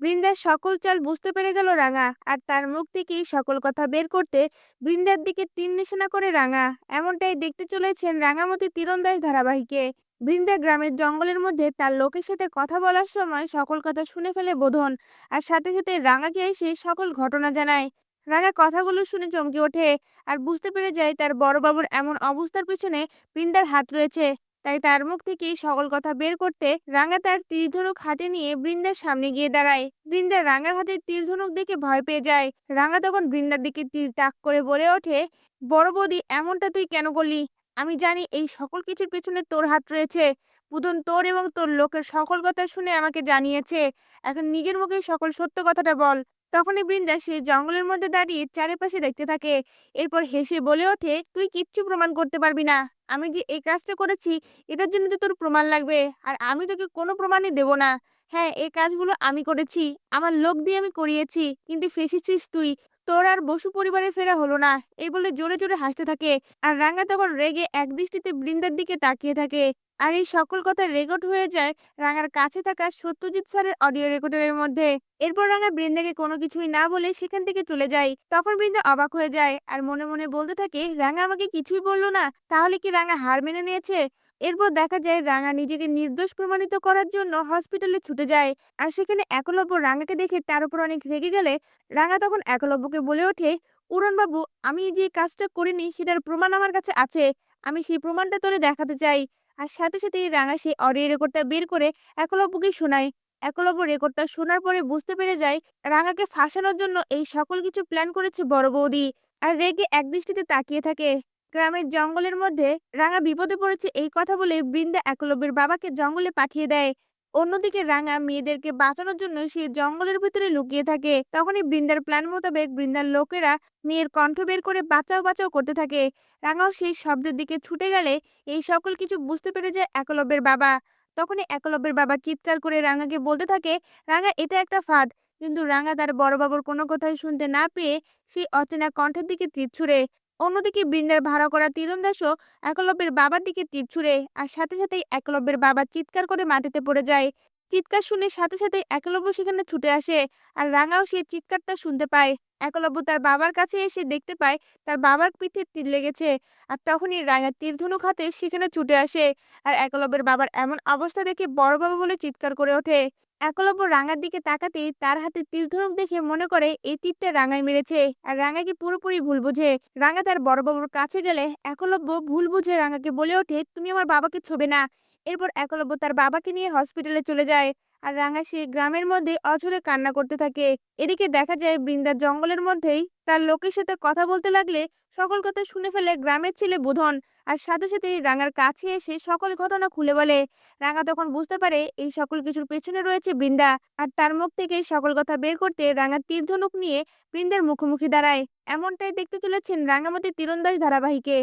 বৃন্দার সকল চাল বুঝতে পেরে গেল রাঙা, আর তার মুখ থেকেই সকল কথা বের করতে বৃন্দার দিকে তীর নিশানা করে রাঙা। এমনটাই দেখতে চলেছেন রাঙামতি তীরন্দাজ ধারাবাহিকে। বৃন্দা গ্রামের জঙ্গলের মধ্যে তার লোকের সাথে কথা বলার সময় সকল কথা শুনে ফেলে বোধন, আর সাথে সাথে রাঙাকে এসে সকল ঘটনা জানায়। রাঙা কথাগুলো শুনে চমকে ওঠে, আর বুঝতে পেরে যায় তার বড়বাবুর এমন অবস্থার পিছনে বৃন্দার হাত রয়েছে। তাই তার মুখ থেকেই সকল কথা বের করতে রাঙা তার তীরধনুক হাতে নিয়ে বৃন্দার সামনে গিয়ে দাঁড়ায়। বৃন্দা রাঙার হাতে তীরধনুক দেখে ভয় পেয়ে যায়। রাঙা তখন বৃন্দার দিকে তীর তাক করে বলে ওঠে, বড় বৌদি, এমনটা তুই কেন করলি? আমি জানি এই সকল কিছুর পেছনে তোর হাত রয়েছে। পুতন তোর এবং তোর লোকের সকল কথা শুনে আমাকে জানিয়েছে। এখন নিজের মুখে সকল সত্য কথাটা বল। তখনই বৃন্দা সে জঙ্গলের মধ্যে দাঁড়িয়ে চারিপাশে দেখতে থাকে। এরপর হেসে বলে ওঠে, তুই কিচ্ছু প্রমাণ করতে পারবি না। আমি যে এই কাজটা করেছি, এটার জন্য তো তোর প্রমাণ লাগবে। আর আমি তোকে কোনো প্রমাণই দেব না। হ্যাঁ এই কাজগুলো আমি করেছি। আমার লোক দিয়ে আমি করিয়েছি, কিন্তু ফেসেছিস তুই। তোর আর বসু পরিবারে ফেরা হলো না। এই বলে জোরে জোরে হাসতে থাকে। আর রাঙা তখন রেগে এক দৃষ্টিতে বৃন্দার দিকে তাকিয়ে থাকে। আর এই সকল কথা রেকর্ড হয়ে যায় রাঙার কাছে থাকা সত্যজিৎ স্যারের অডিও রেকর্ডারের মধ্যে। এরপর রাঙা বৃন্দাকে কোনো কিছুই না বলে সেখান থেকে চলে যায়। তখন বৃন্দা অবাক হয়ে যায় আর মনে মনে বলতে থাকে, রাঙা আমাকে কিছুই বলল না, তাহলে কি রাঙা হার মেনে নিয়েছে? এরপর দেখা যায় রাঙা নিজেকে নির্দোষ প্রমাণিত করার জন্য হসপিটালে ছুটে যায়। আর সেখানে একলব্য রাঙাকে দেখে তার উপর অনেক রেগে গেলে রাঙা তখন একলব্যকে বলে ওঠে, উড়নবাবু, আমি যে কাজটা করিনি সেটার প্রমাণ আমার কাছে আছে। আমি সেই প্রমাণটা তোরে দেখাতে চাই। আর সাথে সাথে রাঙা সেই অডিও রেকর্ডটা বের করে একলব্যকে শোনায়। একলব্য রেকর্ডটা শোনার পরে বুঝতে পেরে যায় রাঙাকে ফাঁসানোর জন্য এই সকল কিছু প্ল্যান করেছে বড় বৌদি আর রেগে একদৃষ্টিতে তাকিয়ে থাকে। গ্রামের জঙ্গলের মধ্যে রাঙা বিপদে পড়েছে এই কথা বলে বৃন্দা একলব্যের বাবাকে জঙ্গলে পাঠিয়ে দেয়। অন্যদিকে রাঙা মেয়েদেরকে বাঁচানোর জন্য সে জঙ্গলের ভিতরে লুকিয়ে থাকে। তখনই বৃন্দার প্ল্যান মোতাবেক বৃন্দার লোকেরা মেয়ের কণ্ঠ বের করে বাঁচাও বাঁচাও করতে থাকে। রাঙাও সেই শব্দের দিকে ছুটে গেলে এই সকল কিছু বুঝতে পেরে যায় একলব্যের বাবা। তখনই একলব্যের বাবা চিৎকার করে রাঙাকে বলতে থাকে, রাঙা, এটা একটা ফাঁদ। কিন্তু রাঙা তার বড় বাবুর কোনো কথাই শুনতে না পেয়ে সেই অচেনা কণ্ঠের দিকে তীর ছুড়ে। অন্যদিকে বৃন্দার ভাড়া করা তীরন্দাসও একলব্যের বাবার দিকে তীর ছুড়ে, আর সাথে সাথেই একলব্যের বাবা চিৎকার করে মাটিতে পড়ে যায়। চিৎকার শুনে সাথে সাথে একলব্য সেখানে ছুটে আসে, আর রাঙাও সেই চিৎকারটা শুনতে পায়। একলব্য তার বাবার কাছে এসে দেখতে পায় তার বাবার পিঠে তীর লেগেছে, আর তখনই রাঙা তীরধনুক হাতে সেখানে ছুটে আসে, আর একলব্যের বাবার এমন অবস্থা দেখে বড় বাবা বলে চিৎকার করে ওঠে। একলব্য রাঙার দিকে তাকাতেই তার হাতে তীরধনুক দেখে মনে করে, এই তীরটা রাঙায় মেরেছে। আর রাঙাকে পুরোপুরি ভুল বুঝে? রাঙা তার বড় বাবুর কাছে গেলে একলব্য ভুল বুঝে রাঙাকে বলে ওঠে, তুমি আমার বাবাকে ছোবে না। এরপর একলব্য তার বাবাকে নিয়ে হসপিটালে চলে যায়। আর রাঙা গ্রামের মধ্যে অঝরে কান্না করতে থাকে। এদিকে দেখা যায় বৃন্দার জঙ্গলের মধ্যেই তার লোকের সাথে কথা বলতে লাগলে সকল কথা শুনে ফেলে গ্রামের ছেলে বোধন। আর সাথে সাথে রাঙার কাছে এসে সকল ঘটনা খুলে বলে। রাঙা তখন বুঝতে পারে এই সকল কিছুর পেছনে রয়েছে বৃন্দা। আর তার মুখ থেকে সকল কথা বের করতে রাঙা তীরধনুক নিয়ে বৃন্দার মুখোমুখি দাঁড়ায়। এমনটাই দেখতে চলেছেন রাঙামতি তীরন্দাজ ধারাবাহিকে।